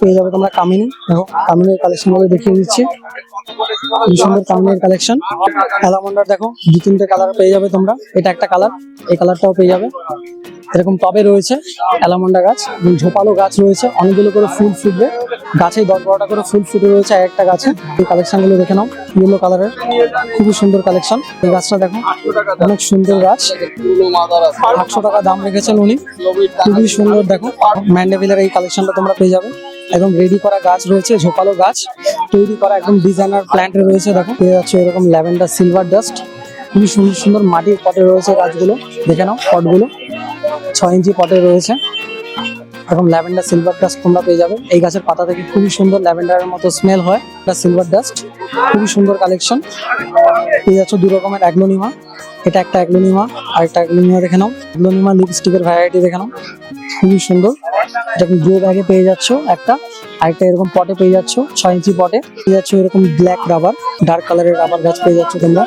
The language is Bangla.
পেয়ে যাবে তোমরা কামিনী। দেখো, কামিনীর কালেকশনগুলো দেখিয়ে দিচ্ছি। খুবই সুন্দর কামিনীর কালেকশন অ্যালামন্ডার দেখো, দু তিনটে কালার পেয়ে যাবে তোমরা। এটা একটা কালার এই কালারটাও পেয়ে যাবে। এরকম টবে রয়েছে অ্যালামন্ডা গাছ ঝোপালো গাছ রয়েছে। অনেকগুলো করে ফুল ফুটবে। গাছে দশ বারোটা করে ফুল ফুটে রয়েছে এক একটা গাছে। এই কালেকশনগুলো দেখে নাও ইয়েলো কালারের খুবই সুন্দর কালেকশন এই গাছটা দেখো, অনেক সুন্দর গাছ। আটশো টাকা দাম রেখেছেন উনি। খুবই সুন্দর, দেখো। ম্যান্ডেভিলের এই কালেকশনটা তোমরা পেয়ে যাবে। একদম রেডি করা গাছ রয়েছে ঝোপালো গাছ। তৈরি করা একদম ডিজাইনার প্ল্যান্ট রয়েছে। দেখো, পেয়ে যাচ্ছে এরকম ল্যাভেন্ডার সিলভার ডাস্ট খুবই সুন্দর সুন্দর মাটির পটে রয়েছে গাছগুলো। দেখে নাও পটগুলো ছয় ইঞ্চি পটে রয়েছে। এরকম ল্যাভেন্ডার সিলভার ডাস্ট তোমরা পেয়ে যাবে। এই গাছের পাতা থেকে খুবই সুন্দর ল্যাভেন্ডারের মতো স্মেল হয় সিলভার ডাস্ট খুবই সুন্দর কালেকশন পেয়ে যাচ্ছে দু রকমের অ্যাগ্লোনিমা এটা একটা অ্যাগ্লোনিমা আর একটা অ্যাগ্লোনিমা দেখে নাও। অ্যাগ্লোনিমা লিপস্টিকের ভ্যারাইটি দেখে নাও। খুবই সুন্দর। এটা তুমি গ্রো ব্যাগে পেয়ে যাচ্ছ একটা, আরেকটা এরকম পটে পেয়ে যাচ্ছ, ছয় ইঞ্চি পটে পেয়ে যাচ্ছ এরকম ব্ল্যাক রাবার ডার্ক কালারের রাবার গাছ পেয়ে যাচ্ছ তোমরা।